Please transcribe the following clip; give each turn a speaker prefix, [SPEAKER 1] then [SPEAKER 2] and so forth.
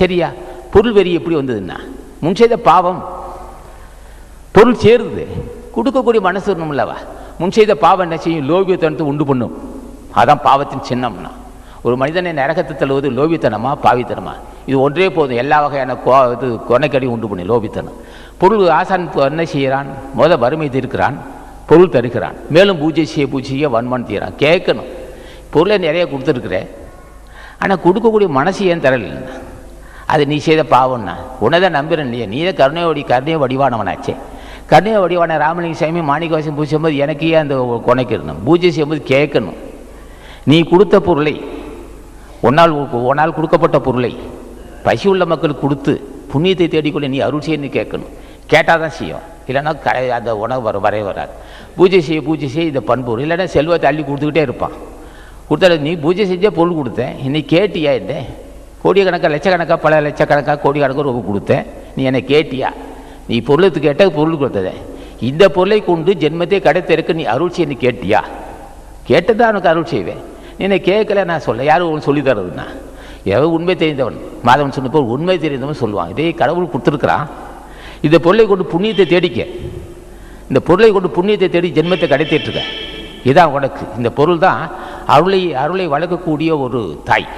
[SPEAKER 1] சரியா? பொருள் வெறி எப்படி வந்ததுன்னா முன் செய்த பாவம். பொருள் சேருது. கொடுக்கக்கூடிய மனசு இருக்கணும்லவா முன் செய்த பாவம் என்ன செய்யும்? லோபியத்தனத்தை உண்டு பண்ணும். அதான் பாவத்தின் சின்னம்னா. ஒரு மனிதனை நரகத்தை தள்ளுவது லோபித்தனமா பாவித்தனமா? இது ஒன்றே போதும். எல்லா வகையான கோ இது கொனைக்கடி உண்டு பண்ணி லோபித்தனம் பொருள் ஆசான் இப்போ என்ன செய்கிறான்? முத வறுமை தீர்க்கிறான். பொருள் தருகிறான் மேலும் பூஜை செய்ய பூஜை வன்மன் தீரான் கேட்கணும். பொருளை நிறைய கொடுத்துருக்குறேன். ஆனால் கொடுக்கக்கூடிய மனசு ஏன் தரல? அது நீ செய்த பாவம்னா உன்னதை நம்புறேன் இல்லையா. நீ தான் கருணை வடி கருணைய வடிவானவனாச்சே. கருணைய வடிவான ராமலிங்க சாமி மாணிக்கவாசம் பூஜை செய்யும்போது எனக்கே அந்த கொனைக்கு பூஜை செய்யும்போது கேட்கணும். நீ கொடுத்த பொருளை ஒன்னால் ஒன்னால் கொடுக்கப்பட்ட பொருளை பசி உள்ள மக்களுக்கு கொடுத்து புண்ணியத்தை தேடிக்கொள்ள நீ அருள் செய்யணும்னு கேட்கணும். கேட்டால் தான் செய்யும். இல்லைன்னா க அந்த உணவு வர வரைய வராது. பூஜை செய்ய பூஜை செய்ய இந்த பண்பு இல்லைன்னா செல்வத்தை அள்ளி கொடுத்துக்கிட்டே இருப்பான். கொடுத்தாலும் நீ பூஜை செஞ்சே பொருள் கொடுத்தேன். இன்னைக்கு கேட்டியா என்ன? கோடிக்கணக்காக லட்சக்கணக்காக பல லட்சக்கணக்காக கோடிக்கணக்காக ரொம்ப கொடுத்தேன். நீ என்னை கேட்டியா? நீ பொருளுக்கு கேட்ட பொருள் கொடுத்ததே. இந்த பொருளை கொண்டு ஜென்மத்தை கடைத்திருக்கு நீ அருள் செய்ய நீ கேட்டியா? கேட்டதான் உனக்கு அருள் செய்வேன். நீ என்னை கேட்கல நான் சொல்ல. யாரும் உன் சொல்லி தரதுன்னா? எவன் உண்மை தெரிந்தவன். மாதவன் சொன்ன போல் உண்மை தெரிந்தவன் சொல்லுவான். இதே கடவுள் கொடுத்துருக்குறான். இந்த பொருளை கொண்டு புண்ணியத்தை தேடிக்க. இந்த பொருளை கொண்டு புண்ணியத்தை தேடி ஜென்மத்தை கடத்திட்டு இருக்க. இதான் உனக்கு. இந்த பொருள் தான் அருளை அருளை வளர்க்கக்கூடிய ஒரு தாய்.